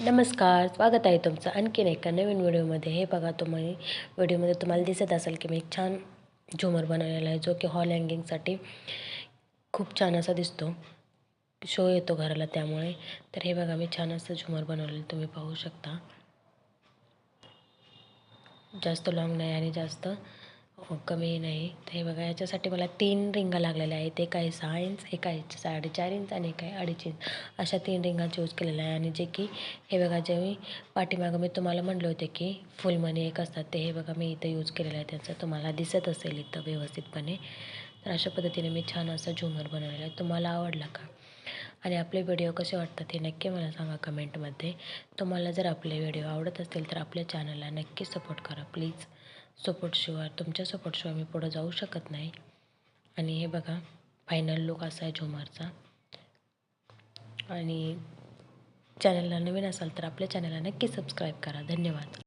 नमस्कार स्वागत आहे तुमचं आणखीन एका नवीन व्हिडिओमध्ये. हे बघा तुम्ही व्हिडिओमध्ये तुम्हाला दिसत असेल की मी एक छान झुमर बनवलेला आहे जो की हॉल हँगिंगसाठी खूप छान असा दिसतो. शो येतो घराला त्यामुळे. तर हे बघा मी छान असं झुमर बनवलेलं तुम्ही पाहू शकता. जास्त लाँग नाही आणि जास्त हो, कमी नाही. तर हे बघा याच्यासाठी मला तीन रिंगा लागलेल्या आहेत. एक आहे सहा इंच एक आहे साडेचार इंच आणि एक आहे अडीच इंच. अशा तीन रिंगांचा यूज केलेला आहे. आणि जे की हे बघा जे मी पाठीमागं मी तुम्हाला म्हटले होते की फुलमणी एक असतात. ते हे बघा मी इथं यूज केलेलं आहे. त्याचं तुम्हाला दिसत असेल इथं व्यवस्थितपणे. तर अशा पद्धतीने मी छान असं झुमर बनवलेलं आहे. तुम्हाला आवडला का? आणि आपले व्हिडिओ कसे वाटतात हे नक्की मला सांगा कमेंटमध्ये. तुम्हाला जर आपले व्हिडिओ आवडत असतील तर आपल्या चॅनलला नक्की सपोर्ट करा. प्लीज सपोर्टशिवाय तुमच्या सपोर्टशिवाय मी पुढं जाऊ शकत नाही. आणि हे बघा फायनल लुक असा आहे झुमरचा. आणि चॅनलला नवीन असाल तर आपल्या चॅनलला नक्की सबस्क्राईब करा. धन्यवाद.